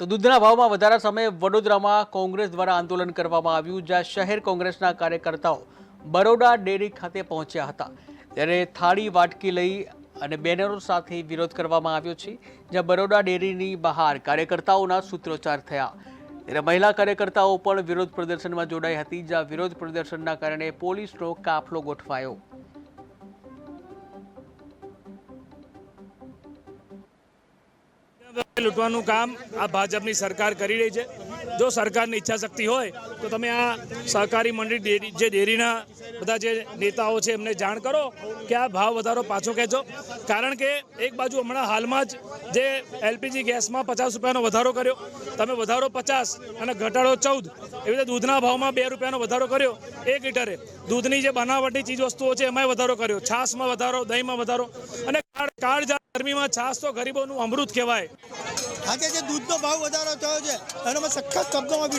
તો દૂધના ભાવમાં વધારા સમયે વડોદરામાં કોંગ્રેસ દ્વારા આંદોલન કરવામાં આવ્યું, જ્યાં શહેર કોંગ્રેસના કાર્યકર્તાઓ બરોડા ડેરી ખાતે પહોંચ્યા હતા. ત્યારે થાળી વાટકી લઈ અને બેનરો સાથે વિરોધ કરવામાં આવ્યો છે, જ્યાં બરોડા ડેરીની બહાર કાર્યકર્તાઓના સૂત્રોચ્ચાર થયા. ત્યારે મહિલા કાર્યકર્તાઓ પણ વિરોધ પ્રદર્શનમાં જોડાઈ હતી, જ્યાં વિરોધ પ્રદર્શનના કારણે પોલીસનો કાફલો ગોઠવાયો. લૂંટવાનું કામ આ ભાજપની સરકાર કરી રહી છે. જો સરકારની ઈચ્છાશક્તિ હોય, તો તમે આ સહકારી મંડળી જે ડેરીના બધા જે નેતાઓ છે, એમને જાણ કરો કે આ ભાવ વધારો પાછો ખેંચો. કારણ કે એક બાજુ હમણાં હાલમાં જ જે એલપીજી ગેસમાં પચાસ રૂપિયાનો વધારો કર્યો, તમે વધારો પચાસ અને ઘટાડો ચૌદ, એવી રીતે દૂધના ભાવમાં બે રૂપિયાનો વધારો કર્યો, એક લીટરે. દૂધની જે બનાવટી ચીજ વસ્તુઓ છે, એમાંય વધારો કર્યો. છાશમાં વધારો, દહીંમાં વધારો. અને કાળ- કાળઝાળ ગરમીમાં છાસ તો ગરીબોનું અમૃત કહેવાય. આજે જે દૂધનો ભાવ વધારો થયો છે અને અમે સખત શબ્દોમાં